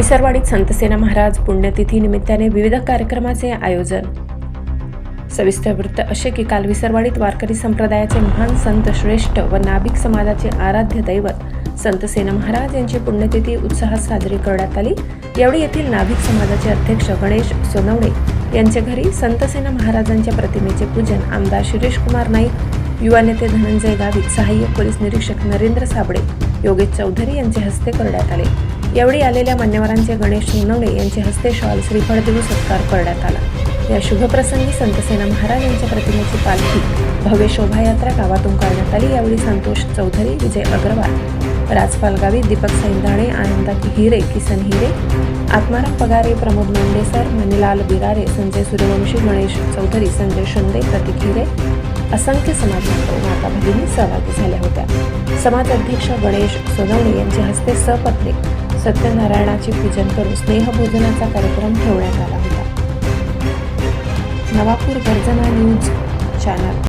विसरवाडीत संतसेना महाराज पुण्यतिथी निमित्ताने विविध कार्यक्रमाचे आयोजन. सविस्तर वृत्त असे की काल विसरवाडीत वारकरी संप्रदायाचे महान संत श्रेष्ठ व नाभिक समाजाचे आराध्य दैवत संतसेना महाराज यांची पुण्यतिथी उत्साहात साजरी करण्यात आली. यावेळी येथील नाभिक समाजाचे अध्यक्ष गणेश सोनवणे यांच्या घरी संतसेना महाराजांच्या प्रतिमेचे पूजन आमदार शिरीष कुमार नाईक युवा नेते धनंजय गावित सहाय्यक पोलीस निरीक्षक नरेंद्र साबळे योगेश चौधरी यांचे हस्ते करण्यात आले. यावेळी आलेल्या मान्यवरांचे गणेश सोनवणे यांचे हस्ते शॉल श्रीफळ देऊन सत्कार करण्यात आला. या शुभप्रसंगी संतसेना महाराज यांच्या प्रतिमेची पालखी भव्य शोभायात्रा गावातून करण्यात आली. यावेळी संतोष चौधरी विजय अग्रवाल राजपाल गावी दीपक सैंदाणे आनंदा हिरे किसन हिरे आत्माराम पगारे प्रमोद मेंढेसर मणिलाल बिरारे संजय सूर्यवंशी गणेश चौधरी संजय शिंदे प्रतीक हिरे असंख्य समाजबांधव माता भगिनी सहभागी झाल्या होत्या. समाज अध्यक्ष गणेश सोनवणे यांच्या हस्ते सपत्नीक सत्यनारायणाचे पूजन करून स्नेहभोजनाचा कार्यक्रम ठेवण्यात आला होता. नवापूर गर्जना न्यूज चॅनल.